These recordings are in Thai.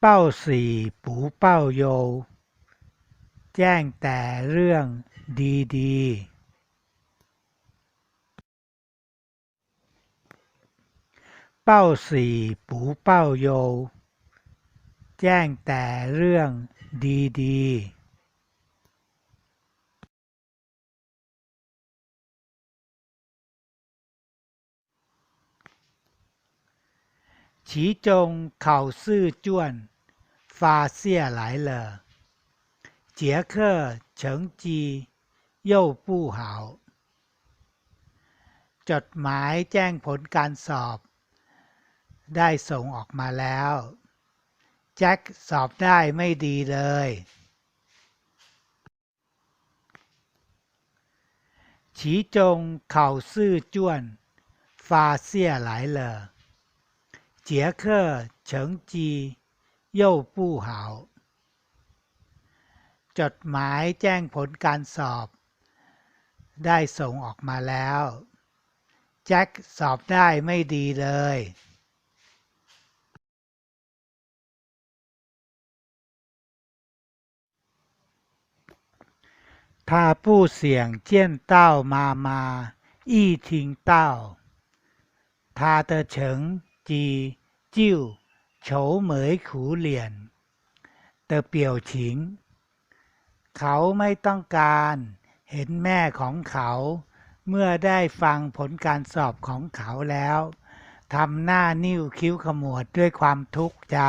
เป้าสี่ปูเป้าโย แจ้งแต่เรื่องดีๆ เป้าสี่ปูเป้าโย แจ้งแต่เรื่องดีๆ其中考试卷 发下来了，杰克成绩又不好。จดหมายแจ้งผลการสอบ ได้ส่งออกมาแล้ว แจ็คสอบได้ไม่ดีเลย其中考试卷发下来了杰克成绩 又不好จดหมายแจ้งผลการสอบ ได้ส่งออกมาแล้ว แจ็คสอบได้ไม่ดีเลย他不想见到妈妈一听到他的成绩就 โฉเหมยขูเหลียนเตอเปียวฉิง เขาไม่ต้องการเห็นแม่ของเขาเมื่อได้ฟังผลการสอบของเขาแล้วทำหน้านิ้วคิ้วขมวดด้วยความทุกข์ใจ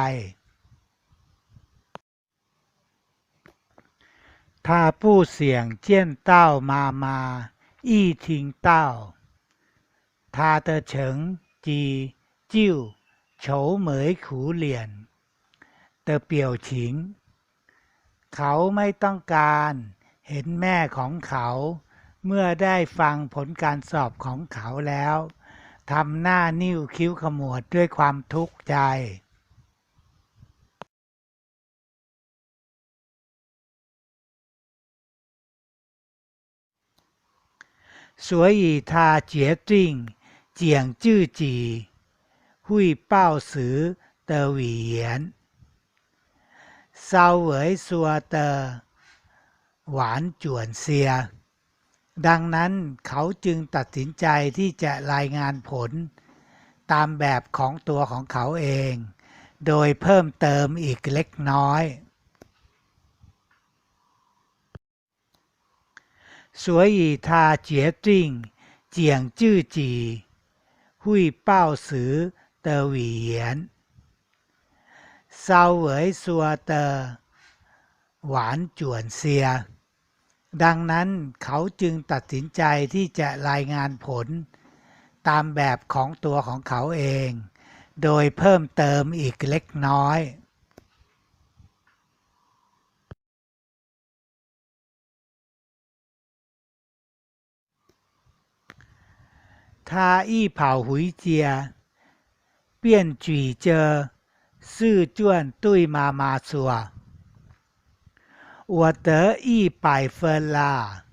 ถ้าผู้เสี่ยงเจี้ยนเต้ามามา อี้ทิงเต้า ทาเตอเฉิงจี จิ้ว ขาไม่ต้องการเห็นแม่ของเขา เมื่อได้ฟังผลการสอบของเขาแล้วทำหน้านิ้วคิ้วขมวดด้วยความทุกข์ใจ所以他决定讲自己 会报时的语言稍微说的婉转些ดังนั้นเขาจึงตัดสินใจที่จะรายงานผล ตามแบบของตัวของเขาเอง โดยเพิ่มเติมอีกเล็กน้อย所以他决定讲自己会报时 的语言稍微说的婉转些ดังนั้นเขาจึงตัดสินใจที่จะรายงานผล ตามแบบของตัวของเขาเอง โดยเพิ่มเติมอีกเล็กน้อย他一跑回家， 便举着试卷对妈妈说：“我得一百分啦！”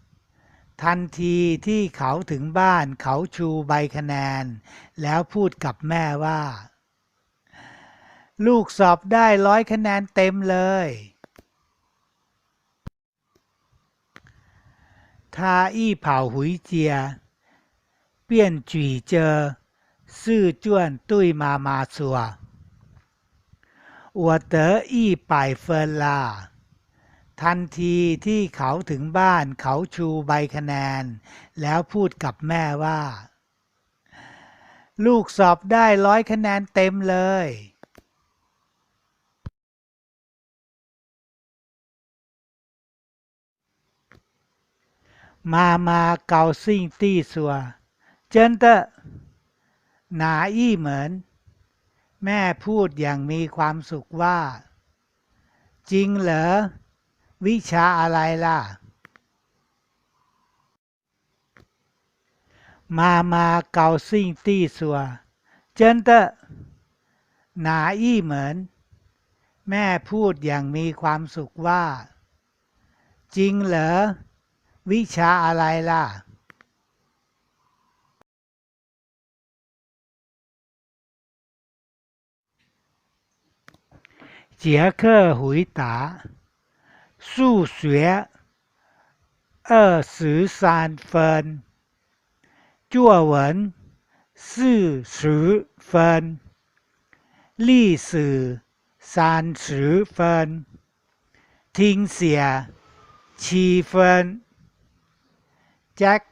ทันทีที่เขาถึงบ้านเขาชูใบคะแนน แล้วพูดกับแม่ว่า ลูกสอบได้ร้อยคะแนนเต็มเลย ซื่อจ้วนตุ้ยมามาสัวอวเต๋อทันทีที่เขาถึงบ้านเขาชูใบคะแนน แล้วพูดกับแม่ว่า ลูกสอบได้ร้อยคะแนนเต็มเลยมามาเกาซิ่งตี้สัว เจนเตอ หนาอี้เหมือน แม่พูดอย่างมีความสุขว่า จริงเหรอ วิชาอะไรล่ะ มามาเกาซิ่งตี้สัว เจนเตอหนาอี้เหมือน แม่พูดอย่างมีความสุขว่า จริงเหรอ วิชาอะไรล่ะ 杰克回答：“数学二十三分，作文四十分，历史三十分，听写七分。”แจ็ค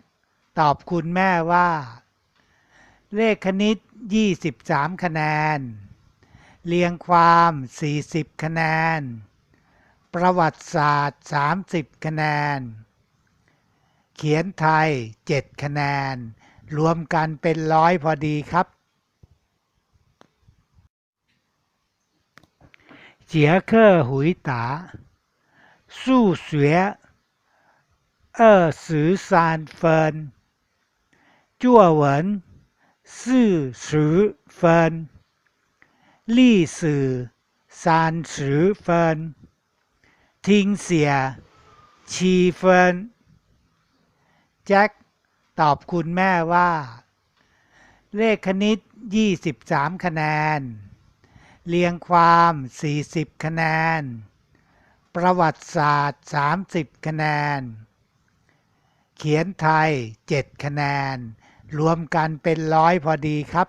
ตอบคุณแม่ว่า เลขคณิต 23 คะแนน เรียงความ 40 คะแนน ประวัติศาสตร์ 30 คะแนน เขียนไทย 7 คะแนน รวมกันเป็นร้อยพอดีครับ เจียเคอร์หุยตาสู้เสือเออสือซานเฟินจั่วเหวินซื่อสือเฟิน 历史三十分，听写七分แจ็คตอบคุณแม่ว่า เลขคณิต 23 คะแนน เรียงความ 40 คะแนน ประวัติศาสตร์ 30 คะแนน เขียนไทย 7 คะแนน รวมกันเป็นร้อยพอดีครับ